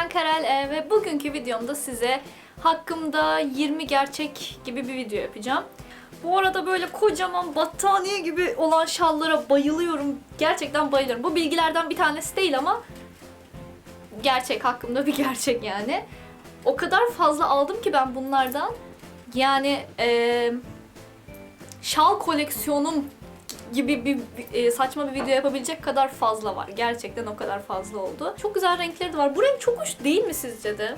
ben Karel e, ve bugünkü videomda size hakkımda 20 gerçek gibi bir video yapacağım. Bu arada böyle kocaman battaniye gibi olan şallara bayılıyorum. Gerçekten bayılıyorum. Bu bilgilerden bir tanesi değil ama gerçek hakkımda bir gerçek yani. O kadar fazla aldım ki ben bunlardan. Yani e, şal koleksiyonum gibi bir e, saçma bir video yapabilecek kadar fazla var. Gerçekten o kadar fazla oldu. Çok güzel renkleri de var. Bu renk çok hoş değil mi sizce de?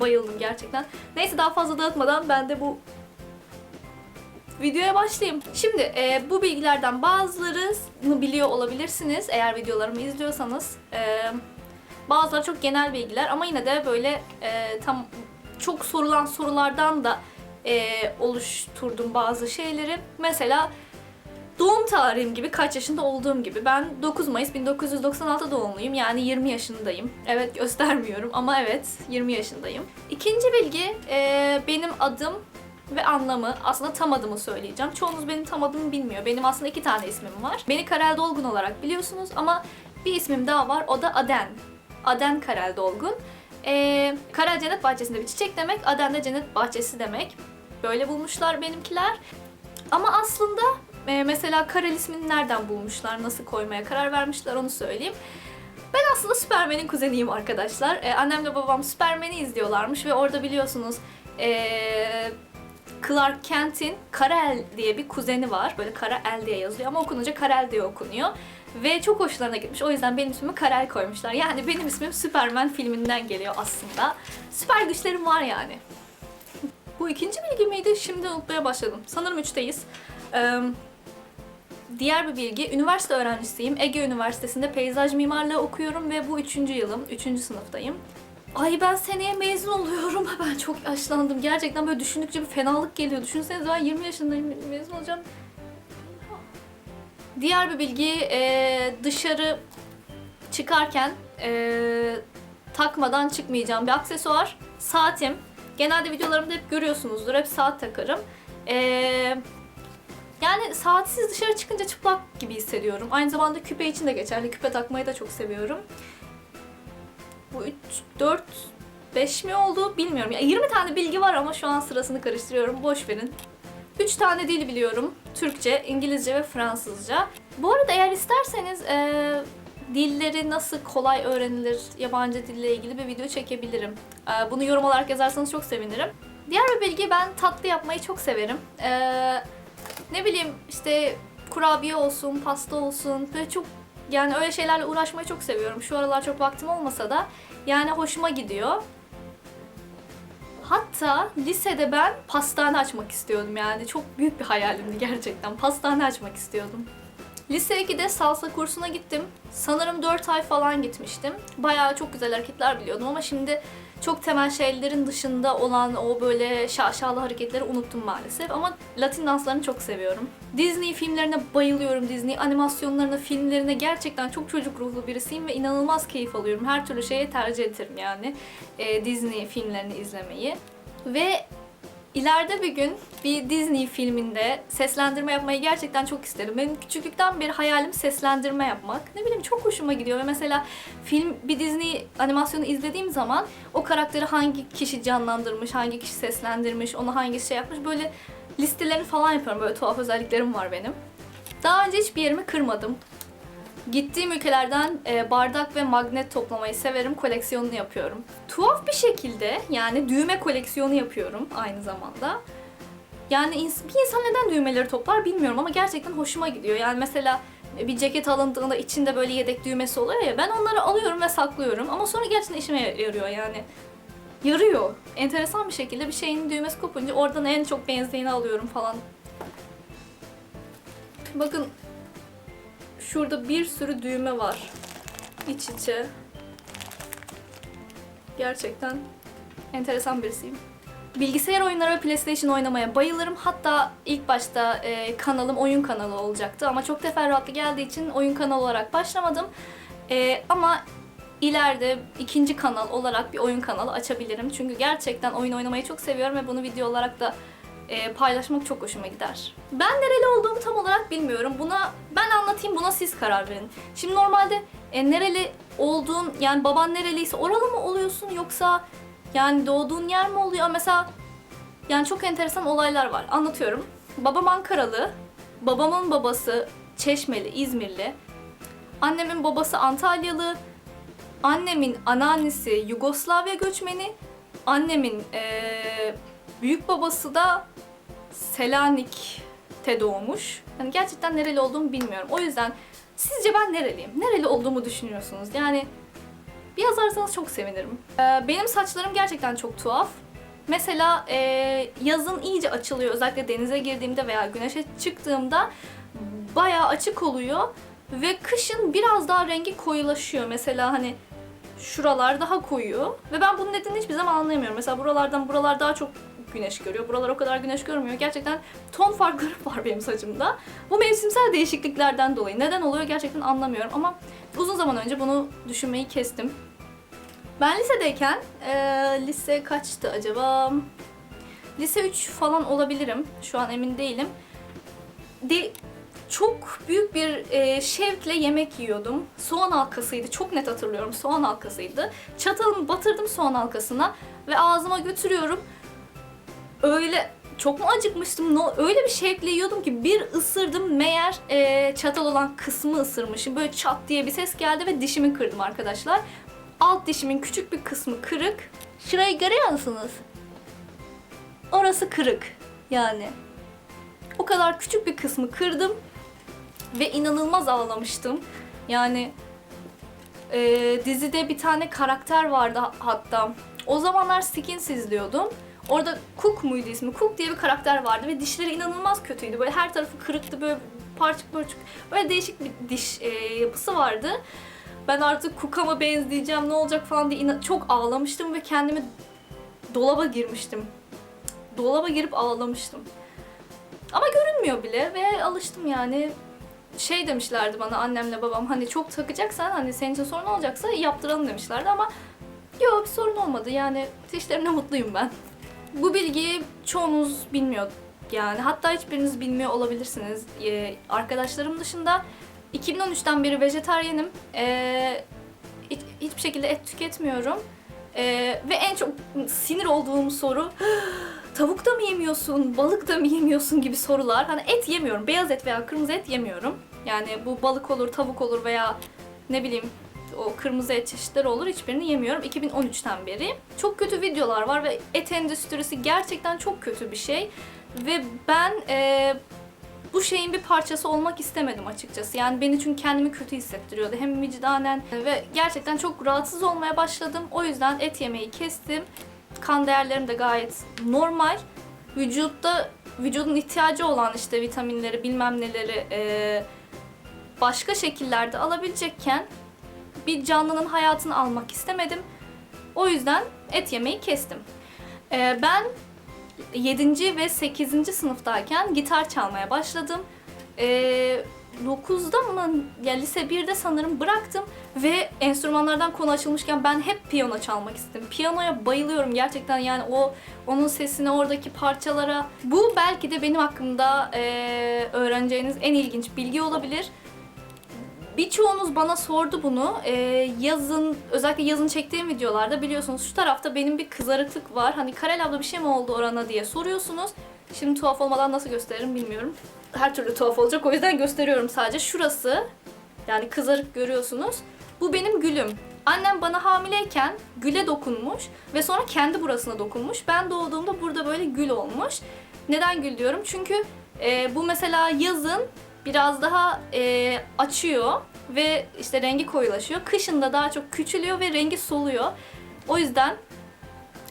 Bayıldım gerçekten. Neyse daha fazla dağıtmadan ben de bu videoya başlayayım. Şimdi e, bu bilgilerden bazılarını biliyor olabilirsiniz eğer videolarımı izliyorsanız. E, bazıları çok genel bilgiler ama yine de böyle e, tam çok sorulan sorulardan da e, oluşturdum bazı şeyleri. Mesela doğum tarihim gibi kaç yaşında olduğum gibi. Ben 9 Mayıs 1996 doğumluyum. Yani 20 yaşındayım. Evet göstermiyorum ama evet 20 yaşındayım. İkinci bilgi e, benim adım ve anlamı aslında tam adımı söyleyeceğim. Çoğunuz benim tam adımı bilmiyor. Benim aslında iki tane ismim var. Beni Karel Dolgun olarak biliyorsunuz ama bir ismim daha var. O da Aden. Aden Karel Dolgun. Ee, Karel cennet bahçesinde bir çiçek demek. Aden de cennet bahçesi demek. Böyle bulmuşlar benimkiler. Ama aslında e, mesela Karel ismini nereden bulmuşlar, nasıl koymaya karar vermişler onu söyleyeyim. Ben aslında Superman'in kuzeniyim arkadaşlar. Ee, annemle babam Superman'i izliyorlarmış ve orada biliyorsunuz ee, Clark Kent'in Kara-El diye bir kuzeni var. Böyle Kara-El diye yazılıyor ama okununca Kara-El diye okunuyor. Ve çok hoşlarına gitmiş. O yüzden benim ismimi Karel koymuşlar. Yani benim ismim Superman filminden geliyor aslında. Süper güçlerim var yani. Bu ikinci bilgi miydi? Şimdi unutmaya başladım. Sanırım üçteyiz. Ee, diğer bir bilgi, üniversite öğrencisiyim. Ege Üniversitesi'nde peyzaj mimarlığı okuyorum ve bu üçüncü yılım, üçüncü sınıftayım. Ay ben seneye mezun oluyorum. Ben çok yaşlandım. Gerçekten böyle düşündükçe bir fenalık geliyor. Düşünsenize ben 20 yaşındayım, mezun olacağım. Diğer bir bilgi, e, dışarı çıkarken e, takmadan çıkmayacağım bir aksesuar. Saatim. Genelde videolarımda hep görüyorsunuzdur. Hep saat takarım. E, yani saatsiz dışarı çıkınca çıplak gibi hissediyorum. Aynı zamanda küpe için de geçerli. Küpe takmayı da çok seviyorum. Bu 3, 4, 5 mi oldu bilmiyorum. Ya 20 tane bilgi var ama şu an sırasını karıştırıyorum. Boş verin. 3 tane dil biliyorum. Türkçe, İngilizce ve Fransızca. Bu arada eğer isterseniz e, dilleri nasıl kolay öğrenilir, yabancı dille ilgili bir video çekebilirim. E, bunu yorum olarak yazarsanız çok sevinirim. Diğer bir bilgi ben tatlı yapmayı çok severim. E, ne bileyim işte kurabiye olsun, pasta olsun böyle çok yani öyle şeylerle uğraşmayı çok seviyorum. Şu aralar çok vaktim olmasa da yani hoşuma gidiyor. Hatta lisede ben pastane açmak istiyordum yani. Çok büyük bir hayalimdi gerçekten. Pastane açmak istiyordum. Lise 2'de salsa kursuna gittim. Sanırım 4 ay falan gitmiştim. Bayağı çok güzel hareketler biliyordum ama şimdi çok temel şeylerin dışında olan o böyle şaşalı hareketleri unuttum maalesef. Ama Latin danslarını çok seviyorum. Disney filmlerine bayılıyorum. Disney animasyonlarına, filmlerine gerçekten çok çocuk ruhlu birisiyim ve inanılmaz keyif alıyorum. Her türlü şeye tercih ederim yani e, Disney filmlerini izlemeyi. Ve İleride bir gün bir Disney filminde seslendirme yapmayı gerçekten çok isterim. Benim küçüklükten beri hayalim seslendirme yapmak. Ne bileyim çok hoşuma gidiyor ve mesela film bir Disney animasyonu izlediğim zaman o karakteri hangi kişi canlandırmış, hangi kişi seslendirmiş, onu hangi şey yapmış böyle listelerini falan yapıyorum. Böyle tuhaf özelliklerim var benim. Daha önce hiçbir yerimi kırmadım. Gittiğim ülkelerden e, bardak ve magnet toplamayı severim, koleksiyonunu yapıyorum. Tuhaf bir şekilde yani düğme koleksiyonu yapıyorum aynı zamanda. Yani bir insan neden düğmeleri toplar bilmiyorum ama gerçekten hoşuma gidiyor. Yani mesela bir ceket alındığında içinde böyle yedek düğmesi oluyor ya ben onları alıyorum ve saklıyorum ama sonra gerçekten işime yarıyor yani. Yarıyor. Enteresan bir şekilde bir şeyin düğmesi kopunca oradan en çok benzeyeni alıyorum falan. Bakın Şurada bir sürü düğme var. İç içe. Gerçekten enteresan birisiyim. Bilgisayar oyunları ve PlayStation oynamaya bayılırım. Hatta ilk başta e, kanalım oyun kanalı olacaktı ama çok teferruatlı geldiği için oyun kanalı olarak başlamadım. E, ama ileride ikinci kanal olarak bir oyun kanalı açabilirim. Çünkü gerçekten oyun oynamayı çok seviyorum ve bunu video olarak da e, paylaşmak çok hoşuma gider. Ben nereli olduğumu tam olarak bilmiyorum. Buna ben anlatayım, buna siz karar verin. Şimdi normalde e, nereli olduğun, yani baban nereliyse oralı mı oluyorsun yoksa yani doğduğun yer mi oluyor? Mesela yani çok enteresan olaylar var. Anlatıyorum. Babam Ankaralı, babamın babası Çeşmeli, İzmirli, annemin babası Antalyalı, annemin anneannesi Yugoslavya göçmeni, annemin eee, büyük babası da Selanik'te doğmuş. Yani gerçekten nereli olduğumu bilmiyorum. O yüzden sizce ben nereliyim? Nereli olduğumu düşünüyorsunuz? Yani bir yazarsanız çok sevinirim. Ee, benim saçlarım gerçekten çok tuhaf. Mesela e, yazın iyice açılıyor. Özellikle denize girdiğimde veya güneşe çıktığımda bayağı açık oluyor. Ve kışın biraz daha rengi koyulaşıyor. Mesela hani şuralar daha koyu. Ve ben bunun nedenini hiçbir zaman anlayamıyorum. Mesela buralardan buralar daha çok güneş görüyor. Buralar o kadar güneş görmüyor. Gerçekten ton farkları var benim saçımda. Bu mevsimsel değişikliklerden dolayı. Neden oluyor gerçekten anlamıyorum. Ama uzun zaman önce bunu düşünmeyi kestim. Ben lisedeyken, eee, lise kaçtı acaba? Lise 3 falan olabilirim. Şu an emin değilim. De, çok büyük bir e, şevkle yemek yiyordum. Soğan halkasıydı. Çok net hatırlıyorum. Soğan halkasıydı. Çatalımı batırdım soğan halkasına ve ağzıma götürüyorum. Öyle çok mu acıkmıştım? No, öyle bir şevkle yiyordum ki bir ısırdım meğer e, çatal olan kısmı ısırmışım. Böyle çat diye bir ses geldi ve dişimi kırdım arkadaşlar. Alt dişimin küçük bir kısmı kırık. Şurayı görüyor musunuz? Orası kırık yani. O kadar küçük bir kısmı kırdım ve inanılmaz ağlamıştım. Yani e, dizide bir tane karakter vardı ha- hatta. O zamanlar Skins izliyordum. Orada Cook muydu ismi? Cook diye bir karakter vardı ve dişleri inanılmaz kötüydü. Böyle her tarafı kırıktı, böyle parçık parçık. Böyle değişik bir diş e, yapısı vardı. Ben artık Cook'a mı benzeyeceğim, ne olacak falan diye çok ağlamıştım ve kendimi dolaba girmiştim. Dolaba girip ağlamıştım. Ama görünmüyor bile ve alıştım yani. Şey demişlerdi bana annemle babam hani çok takacaksan hani senin için sorun olacaksa yaptıralım demişlerdi ama yok bir sorun olmadı yani dişlerimle mutluyum ben. Bu bilgiyi çoğunuz bilmiyor yani hatta hiçbiriniz bilmiyor olabilirsiniz. Ee, arkadaşlarım dışında 2013'ten beri vejetaryenim. Ee, hiç- hiçbir şekilde et tüketmiyorum. Ee, ve en çok sinir olduğum soru tavuk da mı yemiyorsun, balık da mı yemiyorsun gibi sorular. Hani et yemiyorum, beyaz et veya kırmızı et yemiyorum. Yani bu balık olur, tavuk olur veya ne bileyim o kırmızı et çeşitleri olur hiçbirini yemiyorum 2013'ten beri. Çok kötü videolar var ve et endüstrisi gerçekten çok kötü bir şey. Ve ben e, bu şeyin bir parçası olmak istemedim açıkçası. Yani beni çünkü kendimi kötü hissettiriyordu. Hem vicdanen ve gerçekten çok rahatsız olmaya başladım. O yüzden et yemeyi kestim. Kan değerlerim de gayet normal. Vücutta vücudun ihtiyacı olan işte vitaminleri bilmem neleri e, başka şekillerde alabilecekken bir canlının hayatını almak istemedim. O yüzden et yemeyi kestim. E, ben 7. ve 8. sınıftayken gitar çalmaya başladım. Ee, 9'da mı ya lise 1'de sanırım bıraktım ve enstrümanlardan konu açılmışken ben hep piyano çalmak istedim. Piyanoya bayılıyorum gerçekten yani o onun sesine oradaki parçalara. Bu belki de benim hakkımda ee, öğreneceğiniz en ilginç bilgi olabilir. Birçoğunuz bana sordu bunu. Ee, yazın, özellikle yazın çektiğim videolarda biliyorsunuz şu tarafta benim bir kızarıklık var. Hani Karel abla bir şey mi oldu orana diye soruyorsunuz. Şimdi tuhaf olmadan nasıl gösteririm bilmiyorum. Her türlü tuhaf olacak o yüzden gösteriyorum sadece. Şurası yani kızarık görüyorsunuz. Bu benim gülüm. Annem bana hamileyken güle dokunmuş ve sonra kendi burasına dokunmuş. Ben doğduğumda burada böyle gül olmuş. Neden gül diyorum? Çünkü e, bu mesela yazın biraz daha e, açıyor ve işte rengi koyulaşıyor. Kışında daha çok küçülüyor ve rengi soluyor. O yüzden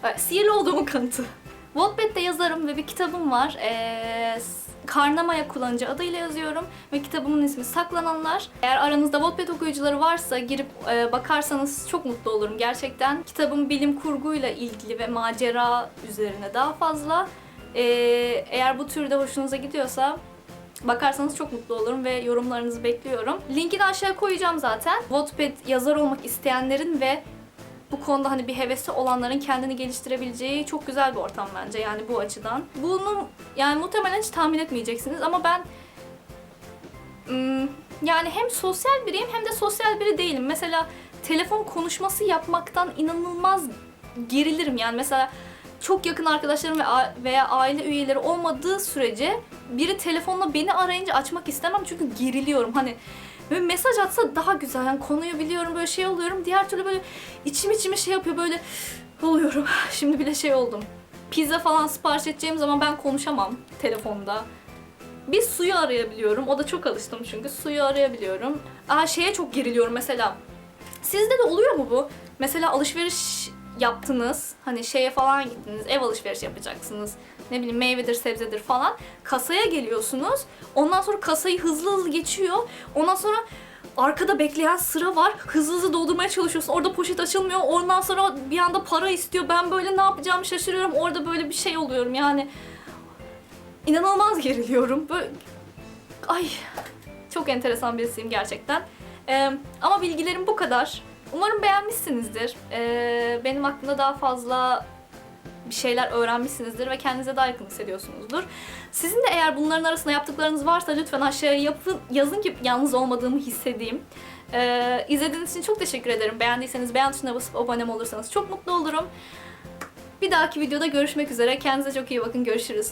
e, sihirli olduğumu kanıtı. Wattpad'de yazarım ve bir kitabım var. E, Karnamaya kullanıcı adıyla yazıyorum ve kitabımın ismi Saklananlar. Eğer aranızda Wattpad okuyucuları varsa girip e, bakarsanız çok mutlu olurum gerçekten. Kitabım bilim kurguyla ilgili ve macera üzerine daha fazla. E, eğer bu türde hoşunuza gidiyorsa Bakarsanız çok mutlu olurum ve yorumlarınızı bekliyorum. Linkini aşağıya koyacağım zaten. Wattpad yazar olmak isteyenlerin ve bu konuda hani bir hevesi olanların kendini geliştirebileceği çok güzel bir ortam bence yani bu açıdan. Bunu yani muhtemelen hiç tahmin etmeyeceksiniz ama ben ım, yani hem sosyal biriyim hem de sosyal biri değilim. Mesela telefon konuşması yapmaktan inanılmaz gerilirim. Yani mesela çok yakın arkadaşlarım ve veya aile üyeleri olmadığı sürece biri telefonla beni arayınca açmak istemem çünkü geriliyorum. Hani böyle mesaj atsa daha güzel. Yani konuyu biliyorum böyle şey oluyorum. Diğer türlü böyle içim içimi şey yapıyor böyle oluyorum. Şimdi bile şey oldum. Pizza falan sipariş edeceğim zaman ben konuşamam telefonda. Bir suyu arayabiliyorum. O da çok alıştım çünkü. Suyu arayabiliyorum. Aa şeye çok geriliyorum mesela. Sizde de oluyor mu bu? Mesela alışveriş yaptınız. Hani şeye falan gittiniz. Ev alışveriş yapacaksınız. Ne bileyim meyvedir, sebzedir falan. Kasaya geliyorsunuz. Ondan sonra kasayı hızlı hızlı geçiyor. Ondan sonra arkada bekleyen sıra var. Hızlı hızlı doldurmaya çalışıyorsun. Orada poşet açılmıyor. Ondan sonra bir anda para istiyor. Ben böyle ne yapacağımı şaşırıyorum. Orada böyle bir şey oluyorum yani. İnanılmaz geriliyorum. Böyle... Ay çok enteresan birisiyim gerçekten. Ee, ama bilgilerim bu kadar. Umarım beğenmişsinizdir. Ee, benim hakkında daha fazla bir şeyler öğrenmişsinizdir ve kendinize daha yakın hissediyorsunuzdur. Sizin de eğer bunların arasında yaptıklarınız varsa lütfen aşağıya yapın, yazın ki yalnız olmadığımı hissedeyim. Ee, izlediğiniz için çok teşekkür ederim. Beğendiyseniz beğen tuşuna basıp abone olursanız çok mutlu olurum. Bir dahaki videoda görüşmek üzere. Kendinize çok iyi bakın. Görüşürüz.